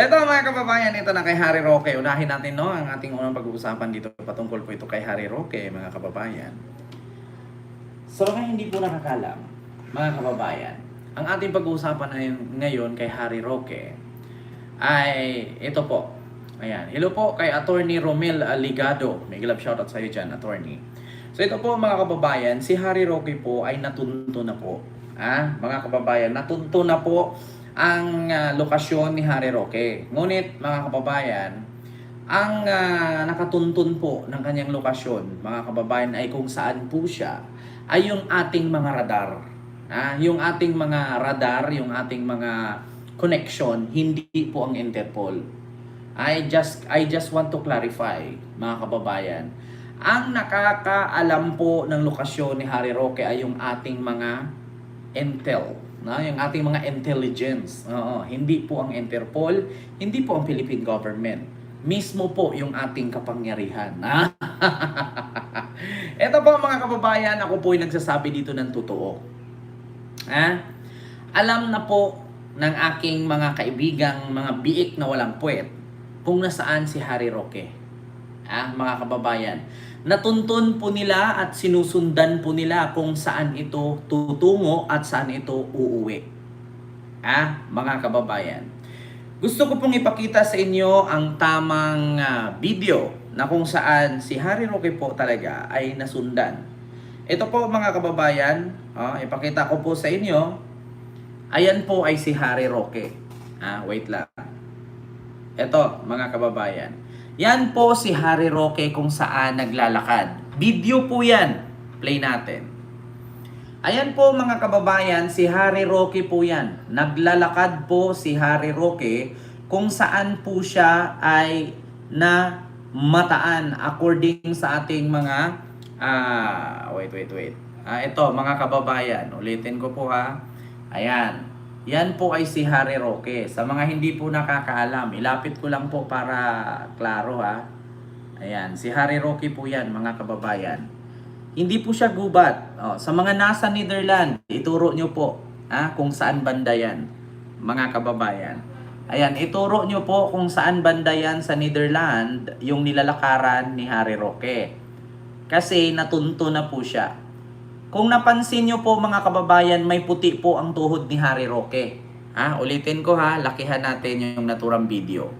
Ito mga kababayan, ito na kay Harry Roque. Unahin natin no, ang ating unang pag-uusapan dito patungkol po ito kay Harry Roque, mga kababayan. Sa mga hindi po nakakalam, mga kababayan, ang ating pag-uusapan ngayon- kay Harry Roque ay ito po. Ayan. Hello po kay Attorney Romel Aligado. May glove shoutout sa iyo dyan, Attorney. So ito po mga kababayan, si Harry Roque po ay natunto na po. Ah, mga kababayan, natunto na po ang ah, lokasyon ni Harry Roque. Ngunit mga kababayan, ang ah, nakatuntun po ng kanyang lokasyon, mga kababayan, ay kung saan po siya, ay yung ating mga radar. Ah, yung ating mga radar, yung ating mga connection, hindi po ang Interpol. I just I just want to clarify, mga kababayan. Ang nakakaalam po ng lokasyon ni Harry Roque ay yung ating mga intel, no? yung ating mga intelligence. Oo, hindi po ang Interpol, hindi po ang Philippine government. Mismo po yung ating kapangyarihan. Ah? Ito po mga kababayan, ako po ay nagsasabi dito ng totoo. Ha? Alam na po ng aking mga kaibigang mga biik na walang puwet kung nasaan si Harry Roque. Ah, mga kababayan, natuntun po nila at sinusundan po nila kung saan ito tutungo at saan ito uuwi. Ah, mga kababayan. Gusto ko pong ipakita sa inyo ang tamang ah, video na kung saan si Harry Roque po talaga ay nasundan. Ito po mga kababayan, ah, ipakita ko po sa inyo. Ayan po ay si Harry Roque. Ah, wait lang. Ito, mga kababayan. Yan po si Harry Roque kung saan naglalakad. Video po yan. Play natin. Ayan po mga kababayan, si Harry Roque po yan. Naglalakad po si Harry Roque kung saan po siya ay na mataan according sa ating mga ah wait wait wait. Ah ito mga kababayan, ulitin ko po ha. Ayan. Yan po ay si Harry Roque. Sa mga hindi po nakakaalam, ilapit ko lang po para klaro ha. Ayan, si Harry Roque po yan mga kababayan. Hindi po siya gubat. Oh, sa mga nasa Netherlands, ituro nyo po ha, kung saan banda yan, mga kababayan. Ayan, ituro nyo po kung saan banda yan sa Netherlands yung nilalakaran ni Harry Roque. Kasi natunto na po siya. Kung napansin nyo po mga kababayan, may puti po ang tuhod ni Harry Roque. Ha, ulitin ko ha, lakihan natin yung naturang video.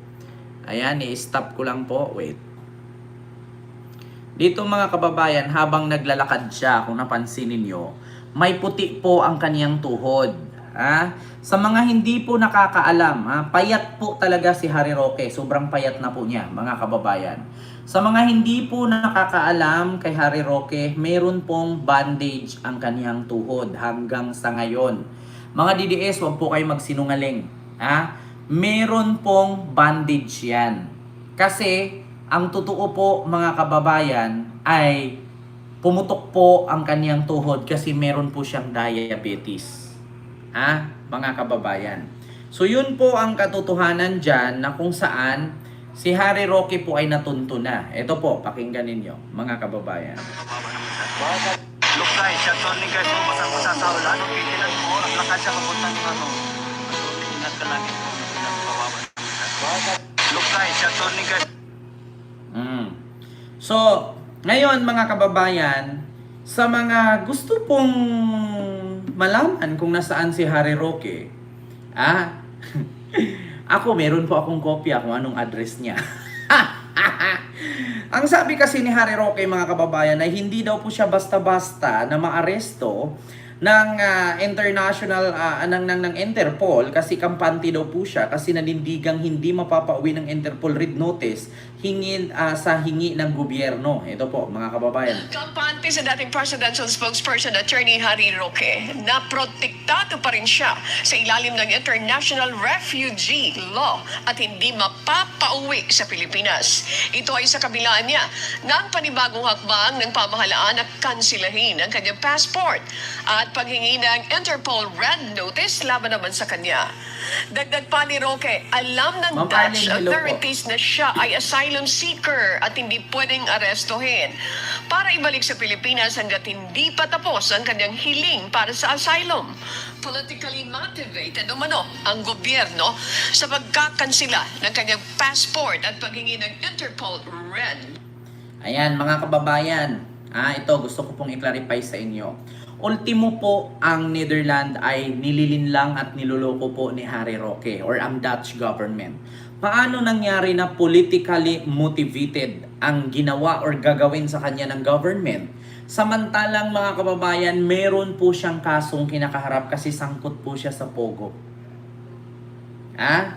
Ayan, i-stop ko lang po. Wait. Dito mga kababayan, habang naglalakad siya, kung napansin ninyo, may puti po ang kaniyang tuhod. Ha? Sa mga hindi po nakakaalam, ha? payat po talaga si Harry Roque. Sobrang payat na po niya, mga kababayan. Sa mga hindi po nakakaalam kay Harry Roque, meron pong bandage ang kaniyang tuhod hanggang sa ngayon. Mga DDS, wag po kayo magsinungaling. Ha? Meron pong bandage yan. Kasi, ang totoo po mga kababayan ay pumutok po ang kaniyang tuhod kasi meron po siyang diabetes. Ha? Mga kababayan. So yun po ang katotohanan dyan na kung saan si Harry Roque po ay natunto na. Ito po, pakinggan ninyo mga kababayan. Look. Mm. So, ngayon mga kababayan, sa mga gusto pong malaman kung nasaan si Harry Roque, ah, ako meron po akong kopya kung anong address niya. Ang sabi kasi ni Harry Roque mga kababayan ay hindi daw po siya basta-basta na maaresto ng ah, international ah, ng, ng ng Interpol kasi kampante daw po siya kasi nanindigang hindi mapapauwi ng Interpol red notice hingin ah, sa hingi ng gobyerno. Ito po mga kababayan. Kampante sa dating presidential spokesperson Attorney Harry Roque na protektado pa rin siya sa ilalim ng International Refugee Law at hindi mapapauwi sa Pilipinas. Ito ay sa kabilaan niya ng panibagong hakbang ng pamahalaan na kansilahin ang kanyang passport at at paghingi ng Interpol Red Notice laban naman sa kanya. Dagdag pa ni Roque, alam ng Ma'am Dutch Arlene, hello authorities na siya ay asylum seeker at hindi pwedeng arestuhin para ibalik sa Pilipinas hanggat hindi pa tapos ang kanyang hiling para sa asylum. Politically motivated umano ang gobyerno sa pagkakansila ng kanyang passport at paghingi ng Interpol Red Ayan, mga kababayan, ah, ito gusto ko pong i-clarify sa inyo. Ultimo po, ang Netherlands ay nililinlang at niloloko po ni Harry Roque or ang Dutch government. Paano nangyari na politically motivated ang ginawa or gagawin sa kanya ng government? Samantalang mga kababayan, meron po siyang kasong kinakaharap kasi sangkot po siya sa Pogo. Ah,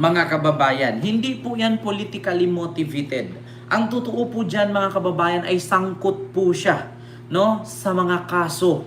mga kababayan, hindi po yan politically motivated. Ang totoo po dyan mga kababayan ay sangkot po siya no, sa mga kaso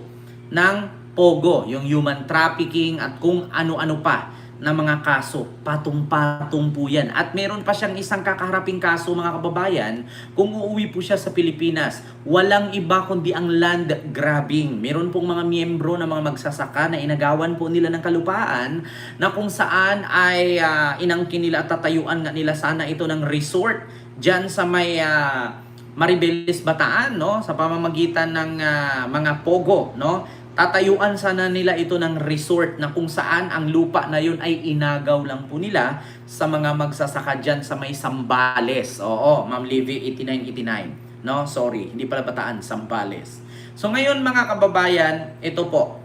ng POGO, yung human trafficking at kung ano-ano pa na mga kaso. Patong-patong po yan. At meron pa siyang isang kakaharaping kaso mga kababayan kung uuwi po siya sa Pilipinas. Walang iba kundi ang land grabbing. Meron pong mga miyembro ng mga magsasaka na inagawan po nila ng kalupaan na kung saan ay ah, inangkin nila at tatayuan nga nila sana ito ng resort dyan sa may ah, Maribeles Bataan no sa pamamagitan ng ah, mga pogo no tatayuan sana nila ito ng resort na kung saan ang lupa na yun ay inagaw lang po nila sa mga magsasaka dyan sa may Sambales. Oo, Ma'am Livy 8989. No, sorry, hindi pala Bataan, Sambales. So ngayon mga kababayan, ito po.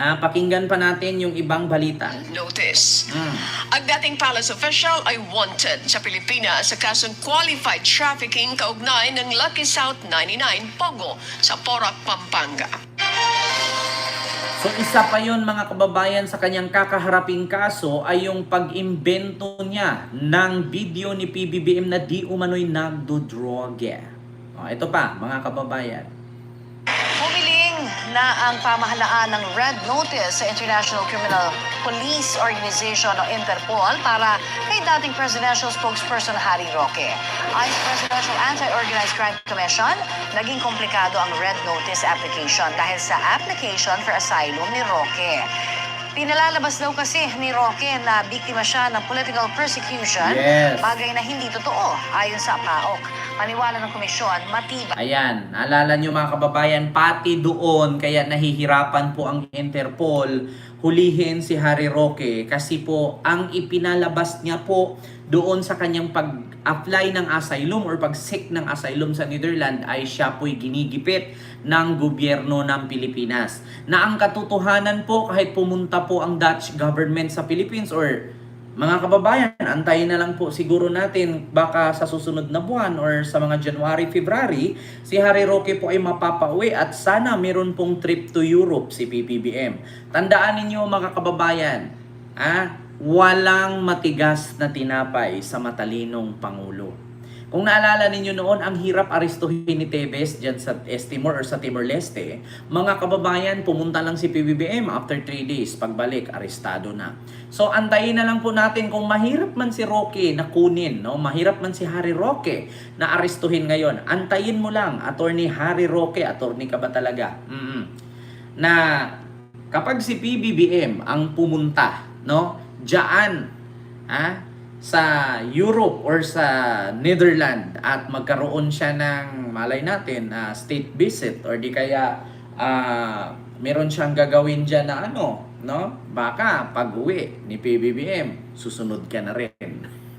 Ah, pakinggan pa natin yung ibang balita. Notice. Mm. Ang dating palace official ay wanted sa Pilipinas sa kasong qualified trafficking kaugnay ng Lucky South 99 Pogo sa Porac, Pampanga. So isa pa yon mga kababayan sa kanyang kakaharaping kaso ay yung pag-imbento niya ng video ni PBBM na di umano'y nagdodroge. O, ito pa mga kababayan. Na ang pamahalaan ng Red Notice sa International Criminal Police Organization o Interpol para kay dating Presidential Spokesperson Harry Roque. Ayon sa Presidential Anti-Organized Crime Commission, naging komplikado ang Red Notice application dahil sa application for asylum ni Roque. Pinalalabas daw kasi ni Roque na biktima siya ng political persecution, Yes. bagay na hindi totoo ayon sa PAOK. Paniwala ng komisyon, matibay Ayan, alala nyo mga kababayan, pati doon kaya nahihirapan po ang Interpol hulihin si Harry Roque kasi po ang ipinalabas niya po doon sa kanyang pag-apply ng asylum or pag-seek ng asylum sa Netherlands ay siya po'y ginigipit ng gobyerno ng Pilipinas. Na ang katotohanan po kahit pumunta po ang Dutch government sa Philippines or mga kababayan, antayin na lang po siguro natin baka sa susunod na buwan or sa mga January, February, si Harry Roque po ay mapapauwi at sana meron pong trip to Europe si PPBM. Tandaan ninyo mga kababayan, ah, walang matigas na tinapay sa matalinong Pangulo. Kung naalala ninyo noon, ang hirap arestuhin ni Tevez dyan sa Estimor or sa Timor-Leste, mga kababayan, pumunta lang si PBBM after 3 days. Pagbalik, arestado na. So, antayin na lang po natin kung mahirap man si Roque na kunin, no? mahirap man si Harry Roque na arestuhin ngayon. Antayin mo lang, Attorney Harry Roque, attorney ka ba talaga? mm Na kapag si PBBM ang pumunta, no? Diyan, ha? sa Europe or sa Netherlands at magkaroon siya ng malay natin ah, state visit or di kaya ah, meron siyang gagawin diyan na ano no baka pag-uwi ni PBBM susunod ka na rin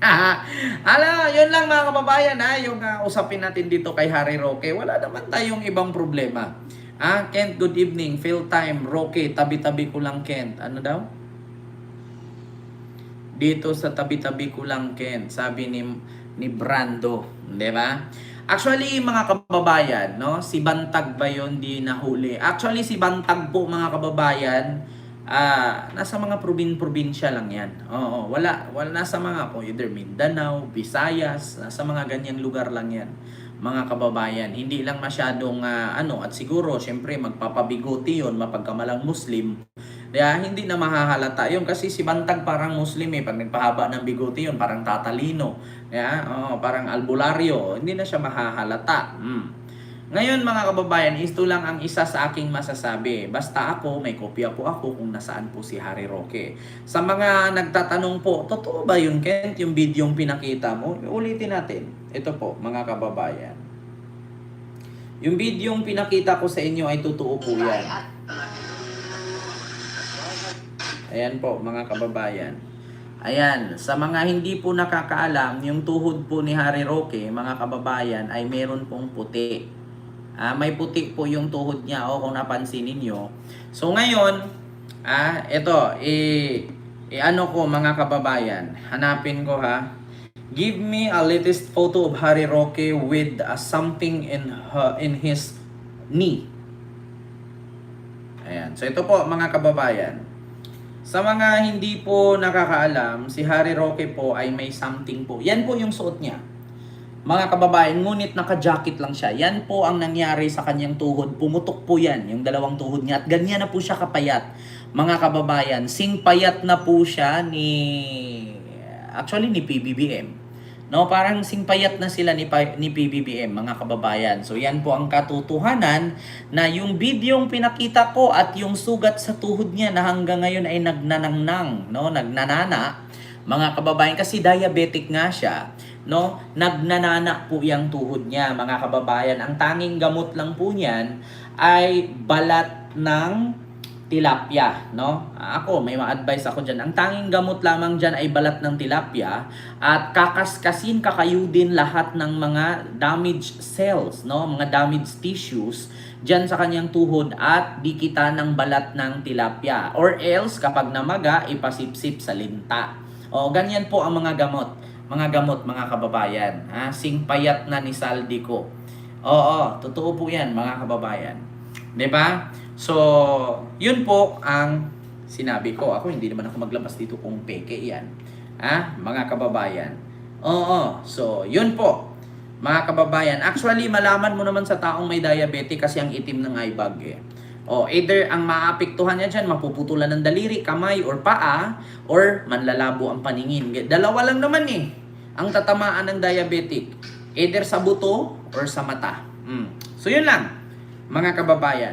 Ala, yun lang mga kababayan ha, yung ah, usapin natin dito kay Harry Roque. Wala naman tayong ibang problema. Ah, Kent, good evening. Fill time, Roque, tabi-tabi ko lang Kent. Ano daw? Dito sa tabi-tabi ko lang Ken, sabi ni ni Brando, 'di ba? Actually, mga kababayan, no, si Bantag ba 'yon di nahuli? Actually, si Bantag po mga kababayan, ah nasa mga probin-probinsya lang 'yan. Oo, wala wala nasa mga po either Mindanao, Visayas, nasa mga ganyang lugar lang 'yan. Mga kababayan, hindi lang masyadong ah, ano at siguro syempre magpapabigote 'yon mapagkamalang Muslim. Kaya hindi na mahahalata yun kasi si Bantag parang Muslim eh. Pag nagpahaba ng bigote yun, parang tatalino. Kaya, oh, parang albularyo. Hindi na siya mahahalata. Mm. Ngayon mga kababayan, ito lang ang isa sa aking masasabi. Basta ako, may kopya po ako kung nasaan po si Harry Roque. Sa mga nagtatanong po, totoo ba yun Kent, yung video yung pinakita mo? Ulitin natin. Ito po, mga kababayan. Yung video yung pinakita ko sa inyo ay totoo po yan. Ayan po, mga kababayan. Ayan, sa mga hindi po nakakaalam, yung tuhod po ni Harry Roque, mga kababayan, ay meron pong puti. Ah, may puti po yung tuhod niya, o kung napansin ninyo. So ngayon, ah, ito, i, i ano ko mga kababayan, hanapin ko ha. Give me a latest photo of Harry Roque with ah, something in her, in his knee. Ayan. So ito po mga kababayan. Sa mga hindi po nakakaalam, si Harry Roque po ay may something po. Yan po yung suot niya. Mga kababayan, ngunit naka-jacket lang siya. Yan po ang nangyari sa kanyang tuhod. Pumutok po yan, yung dalawang tuhod niya. At ganyan na po siya kapayat. Mga kababayan, sing payat na po siya ni... Actually, ni PBBM. No, parang singpayat na sila ni, ni PBBM, mga kababayan. So, yan po ang katotohanan na yung videong pinakita ko at yung sugat sa tuhod niya na hanggang ngayon ay nagnanangnang, no, nagnanana, mga kababayan, kasi diabetic nga siya, no, nagnanana po yung tuhod niya, mga kababayan. Ang tanging gamot lang po niyan ay balat ng tilapia, no? Ako, may ma-advise ako dyan. Ang tanging gamot lamang dyan ay balat ng tilapia at kakaskasin, kakayudin lahat ng mga damaged cells, no? Mga damaged tissues dyan sa kanyang tuhod at dikita ng balat ng tilapia. Or else, kapag namaga, ipasipsip sa linta. O, ganyan po ang mga gamot. Mga gamot, mga kababayan. Ha? Singpayat na ni Saldi ko. Oo, totoo po yan, mga kababayan. 'Di ba? So, yun po ang sinabi ko. Ako hindi naman ako maglabas dito kung peke 'yan. Ah, mga kababayan. Oo, so yun po. Mga kababayan, actually malaman mo naman sa taong may diabetes kasi ang itim ng eye bag eh. O, either ang maapektuhan niya dyan, mapuputulan ng daliri, kamay, or paa, or manlalabo ang paningin. Dalawa lang naman eh, ang tatamaan ng diabetic. Either sa buto or sa mata. Mm. So, yun lang, mga kababayan.